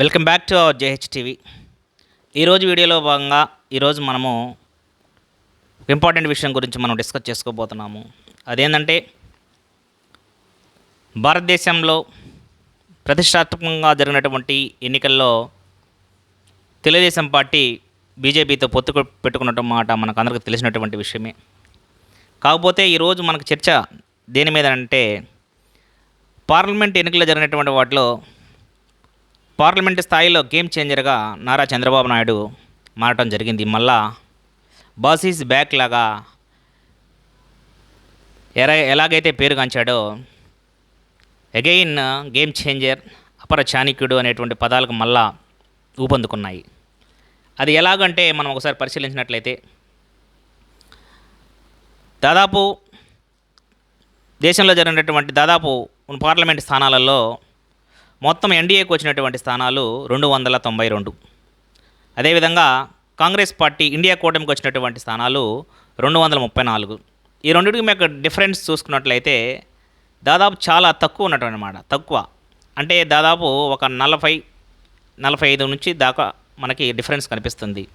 Welcome back to our JH TV ఈరోజు వీడియోలో భాగంగా ఈరోజు మనము ఇంపార్టెంట్ విషయం గురించి మనం డిస్కస్ చేసుకోబోతున్నాము. అదేంటంటే భారతదేశంలో ప్రతిష్టాత్మకంగా జరిగినటువంటి ఎన్నికల్లో తెలుగుదేశం పార్టీ బీజేపీతో పొత్తు పెట్టుకున్నట్టు మాట మనకు అందరికీ తెలిసినటువంటి విషయమే. కాకపోతే ఈరోజు మనకు చర్చ దేని మీద అంటే పార్లమెంట్ ఎన్నికలు జరిగినటువంటి వాటిలో పార్లమెంట్ స్థాయిలో గేమ్ చేంజర్గా నారా చంద్రబాబు నాయుడు మారటం జరిగింది. మళ్ళా బాసీస్ బ్యాక్ లాగా ఎలా ఎలాగైతే పేరుగాంచాడో అగెయిన్ గేమ్ చేంజర్ అపర చాణిక్యుడు అనేటువంటి పదాలకు మళ్ళా ఊపందుకున్నాయి. అది ఎలాగంటే మనం ఒకసారి పరిశీలించినట్లయితే దాదాపు దేశంలో జరిగినటువంటి దాదాపు పార్లమెంట్ స్థానాలలో మొత్తం ఎన్డీఏకి వచ్చినటువంటి స్థానాలు రెండు వందల తొంభై రెండు. అదేవిధంగా కాంగ్రెస్ పార్టీ ఇండియా కూటమికి వచ్చినటువంటి స్థానాలు రెండు వందల ముప్పై నాలుగు. ఈ రెండింటికి మీకు డిఫరెన్స్ చూసుకున్నట్లయితే దాదాపు చాలా తక్కువ ఉన్నటువంటి అన్నమాట తక్కువ. అంటే దాదాపు ఒక నలభై నలభై ఐదు నుంచి దాకా మనకి డిఫరెన్స్ కనిపిస్తుంది.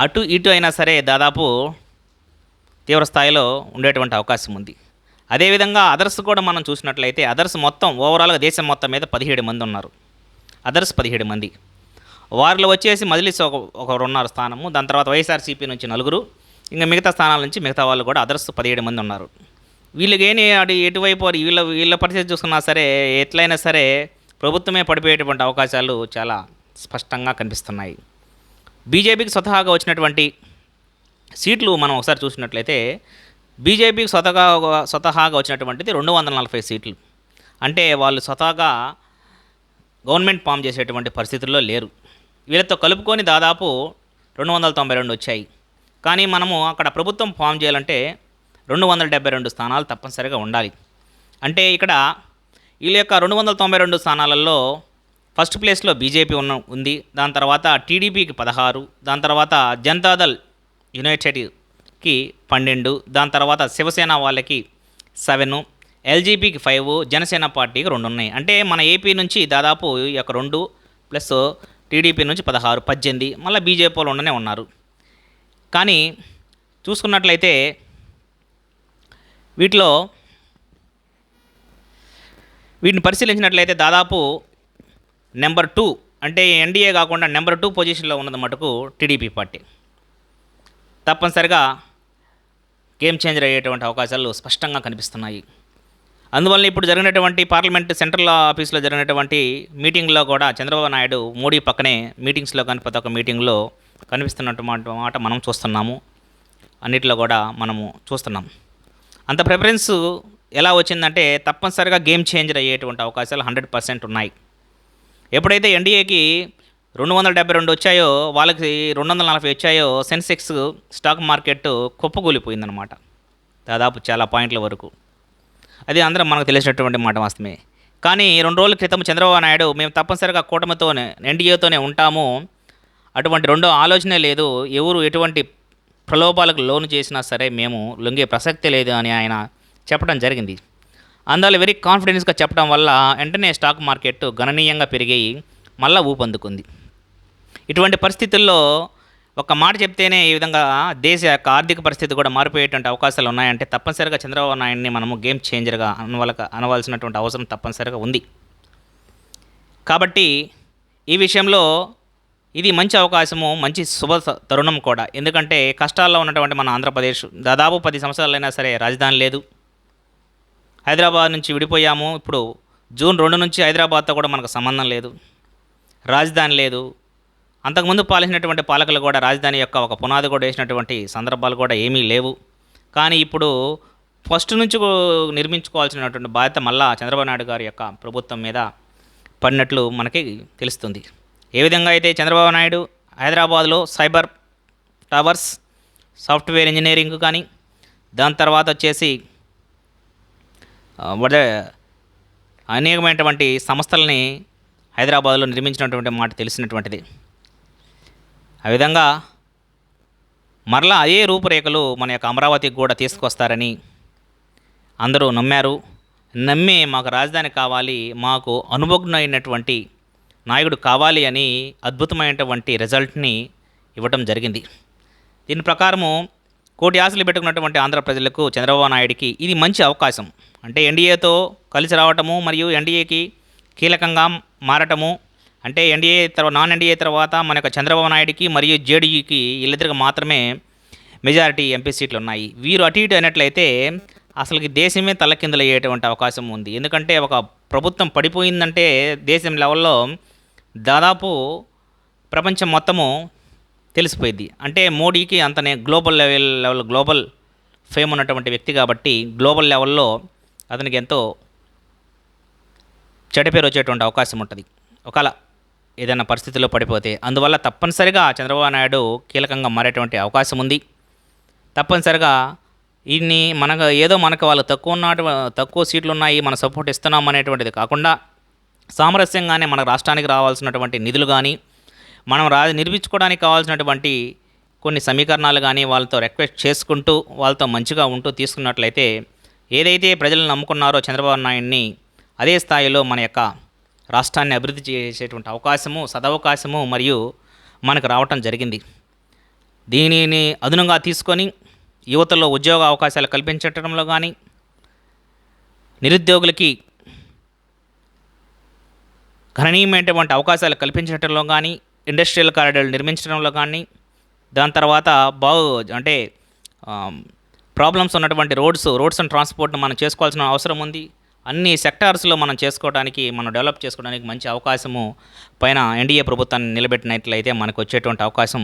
అటు ఇటు అయినా సరే దాదాపు తీవ్ర స్థాయిలో ఉండేటువంటి అవకాశం ఉంది. అదేవిధంగా అదర్స్ కూడా మనం చూసినట్లయితే అదర్స్ మొత్తం ఓవరాల్గా దేశం మొత్తం మీద పదిహేడు మంది ఉన్నారు. అదర్స్ పదిహేడు మంది. వారిలో వచ్చేసి మజిలిస్ ఒక ఒకరు ఉన్నారు స్థానము. దాని తర్వాత వైఎస్ఆర్సీపీ నుంచి నలుగురు. ఇంకా మిగతా స్థానాల నుంచి మిగతా వాళ్ళు కూడా అదర్స్ పదిహేడు మంది ఉన్నారు. వీళ్ళకేని అటు ఎటువైపు వీళ్ళ వీళ్ళ పరిస్థితి చూసుకున్నా సరే ఎట్లయినా సరే ప్రభుత్వమే పడిపోయేటువంటి అవకాశాలు చాలా స్పష్టంగా కనిపిస్తున్నాయి. బీజేపీకి స్వతహాగా వచ్చినటువంటి సీట్లు మనం ఒకసారి చూసినట్లయితే బీజేపీకి స్వతగా స్వతహాగా వచ్చినటువంటిది రెండు వందల నలభై సీట్లు. అంటే వాళ్ళు స్వతహాగా గవర్నమెంట్ ఫామ్ చేసేటువంటి పరిస్థితుల్లో లేరు. వీళ్ళతో కలుపుకొని దాదాపు రెండు వందల తొంభై రెండు వచ్చాయి. కానీ మనము అక్కడ ప్రభుత్వం ఫామ్ చేయాలంటే రెండు వందల డెబ్బై రెండు స్థానాలు తప్పనిసరిగా ఉండాలి. అంటే ఇక్కడ వీళ్ళ యొక్క రెండు వందల తొంభై రెండు స్థానాలలో ఫస్ట్ ప్లేస్లో బీజేపీ ఉన్న ఉంది. దాని తర్వాత టీడీపీకి పదహారు. దాని తర్వాత జనతాదళ్ కి పన్నెండు దాని తర్వాత శివసేన వాళ్ళకి సెవెన్ ఎల్జీపీకి ఫైవ్ జనసేన పార్టీకి రెండు ఉన్నాయి. అంటే మన ఏపీ నుంచి దాదాపు ఈ యొక్క రెండు ప్లస్ టీడీపీ నుంచి పదహారు పద్దెనిమిది మళ్ళీ బీజేపీ వాళ్ళు ఉండనే ఉన్నారు. కానీ చూసుకున్నట్లయితే వీటిలో వీటిని పరిశీలించినట్లయితే దాదాపు నెంబర్ టూ అంటే ఎన్డీఏ కాకుండా నెంబర్ టూ పొజిషన్లో ఉన్నది మటుకు టీడీపీ పార్టీ. తప్పనిసరిగా గేమ్ చేంజర్ అయ్యేటువంటి అవకాశాలు స్పష్టంగా కనిపిస్తున్నాయి. అందువల్ల ఇప్పుడు జరిగినటువంటి పార్లమెంట్ సెంట్రల్ ఆఫీస్లో జరిగినటువంటి మీటింగ్లో కూడా చంద్రబాబు నాయుడు మోడీ పక్కనే మీటింగ్స్లో కానీ ప్రతి ఒక్క మీటింగ్లో కనిపిస్తున్నటువంటి మాట మనం చూస్తున్నాము. అన్నిటిలో కూడా మనము చూస్తున్నాం. అంత ప్రిఫరెన్స్ ఎలా వచ్చిందంటే తప్పనిసరిగా గేమ్ చేంజర్ అయ్యేటువంటి అవకాశాలు హండ్రెడ్ పర్సెంట్ ఉన్నాయి. ఎప్పుడైతే ఎన్డీఏకి రెండు వందల డెబ్బై రెండు వచ్చాయో వాళ్ళకి రెండు వందల నలభై వచ్చాయో సెన్సెక్స్ స్టాక్ మార్కెట్ కుప్పకూలిపోయిందనమాట దాదాపు చాలా పాయింట్ల వరకు. అది అందరం మనకు తెలిసినటువంటి మాట వాస్తవమే కానీ రెండు రోజుల క్రితం చంద్రబాబు నాయుడు మేము తప్పనిసరిగా కూటమితోనే ఎన్డీఏతోనే ఉంటాము. అటువంటి రెండో ఆలోచనే లేదు. ఎవరు ఎటువంటి ప్రలోభాలకు లోను చేసినా సరే మేము లొంగే ప్రసక్తి లేదు అని ఆయన చెప్పడం జరిగింది. అందువల్ల వెరీ కాన్ఫిడెన్స్గా చెప్పడం వల్ల వెంటనే స్టాక్ మార్కెట్ గణనీయంగా పెరిగి మళ్ళా ఊపందుకుంది. ఇటువంటి పరిస్థితుల్లో ఒక మాట చెప్తేనే ఈ విధంగా దేశ యొక్క ఆర్థిక పరిస్థితి కూడా మారిపోయేటువంటి అవకాశాలు ఉన్నాయంటే తప్పనిసరిగా చంద్రబాబు నాయుడిని మనము గేమ్ చేంజర్గా అనవలక అనవలసినటువంటి అవసరం తప్పనిసరిగా ఉంది. కాబట్టి ఈ విషయంలో ఇది మంచి అవకాశము మంచి శుభ తరుణం కూడా. ఎందుకంటే కష్టాల్లో ఉన్నటువంటి మన ఆంధ్రప్రదేశ్ దాదాపు పది సంవత్సరాలైనా సరే రాజధాని లేదు. హైదరాబాద్ నుంచి విడిపోయాము. ఇప్పుడు జూన్ రెండు నుంచి హైదరాబాద్తో కూడా మనకు సంబంధం లేదు. రాజధాని లేదు. అంతకుముందు పాలించినటువంటి పాలకులు కూడా రాజధాని యొక్క ఒక పునాది కూడా వేసినటువంటి సందర్భాలు కూడా ఏమీ లేవు. కానీ ఇప్పుడు ఫస్ట్ నుంచి నిర్మించుకోవాల్సినటువంటి బాధ్యత మళ్ళా చంద్రబాబు నాయుడు గారి యొక్క ప్రభుత్వం మీద పడినట్లు మనకి తెలుస్తుంది. ఏ విధంగా అయితే చంద్రబాబు నాయుడు హైదరాబాద్లో సైబర్ టవర్స్ సాఫ్ట్వేర్ ఇంజనీరింగ్ కానీ దాని తర్వాత వచ్చేసి అనేకమైనటువంటి సంస్థలని హైదరాబాద్లో నిర్మించినటువంటి మాట తెలిసినటువంటిది. ఆ విధంగా మరలా అదే రూపురేఖలు మన యొక్క అమరావతికి కూడా తీసుకొస్తారని అందరూ నమ్మారు. నమ్మి మాకు రాజధాని కావాలి మాకు అనుభజ్ఞ నాయకుడు కావాలి అని అద్భుతమైనటువంటి రిజల్ట్ని ఇవ్వటం జరిగింది. దీని ప్రకారము కోటి ఆశలు పెట్టుకున్నటువంటి ఆంధ్ర ప్రజలకు చంద్రబాబు నాయుడికి ఇది మంచి అవకాశం. అంటే ఎన్డీఏతో కలిసి రావటము మరియు ఎన్డీఏకి కీలకంగా మారటము అంటే ఎన్డీఏ తర్వాత నాన్ ఎన్డీఏ తర్వాత మన యొక్క చంద్రబాబు నాయుడికి మరియు జేడీయూకి వీళ్ళిద్దరికి మాత్రమే మెజారిటీ ఎంపీ సీట్లు ఉన్నాయి. వీరు అటు ఇటు అయినట్లయితే అసలుకి దేశమే తలకిందులయ్యేటువంటి అవకాశం ఉంది. ఎందుకంటే ఒక ప్రభుత్వం పడిపోయిందంటే దేశం లెవెల్లో దాదాపు ప్రపంచం మొత్తము తెలిసిపోయింది అంటే మోడీకి అంతనే global level level global fame ఉన్నటువంటి వ్యక్తి కాబట్టి గ్లోబల్ లెవెల్లో అతనికి ఎంతో చెడ్డ పేరు వచ్చేటువంటి అవకాశం ఉంటుంది. ఒకవేళ ఏదైనా పరిస్థితిలో పడిపోతే అందువల్ల తప్పనిసరిగా చంద్రబాబు నాయుడు కీలకంగా మారేటువంటి అవకాశం ఉంది. తప్పనిసరిగా ఇన్ని మనకు ఏదో మనకు వాళ్ళు తక్కువ ఉన్నటు తక్కువ సీట్లు ఉన్నాయి మన సపోర్ట్ ఇస్తున్నాం అనేటువంటిది కాకుండా సామరస్యంగానే మన రాష్ట్రానికి రావాల్సినటువంటి నిధులు కానీ మనం రా నిర్మించుకోవడానికి కావాల్సినటువంటి కొన్ని సమీకరణాలు కానీ వాళ్ళతో రిక్వెస్ట్ చేసుకుంటూ వాళ్ళతో మంచిగా ఉంటూ తీసుకున్నట్లయితే ఏదైతే ప్రజలు నమ్ముకున్నారో చంద్రబాబు నాయుడిని అదే స్థాయిలో మన యొక్క రాష్ట్రాన్ని అభివృద్ధి చేసేటువంటి అవకాశము సదవకాశము మరియు మనకు రావటం జరిగింది. దీనిని అదునంగా తీసుకొని యువతలో ఉద్యోగ అవకాశాలు కల్పించడంలో కానీ నిరుద్యోగులకి గణనీయమైనటువంటి అవకాశాలు కల్పించడంలో కానీ ఇండస్ట్రియల్ కారిడార్లు నిర్మించడంలో కానీ దాని తర్వాత బాగు అంటే ప్రాబ్లమ్స్ ఉన్నటువంటి రోడ్స్ రోడ్స్ అండ్ ట్రాన్స్పోర్ట్ను మనం చేసుకోవాల్సిన అవసరం ఉంది. అన్ని సెక్టార్స్లో మనం చేసుకోవడానికి మనం డెవలప్ చేసుకోవడానికి మంచి అవకాశము పైన ఎన్డీఏ ప్రభుత్వాన్ని నిలబెట్టినట్లయితే మనకు వచ్చేటువంటి అవకాశం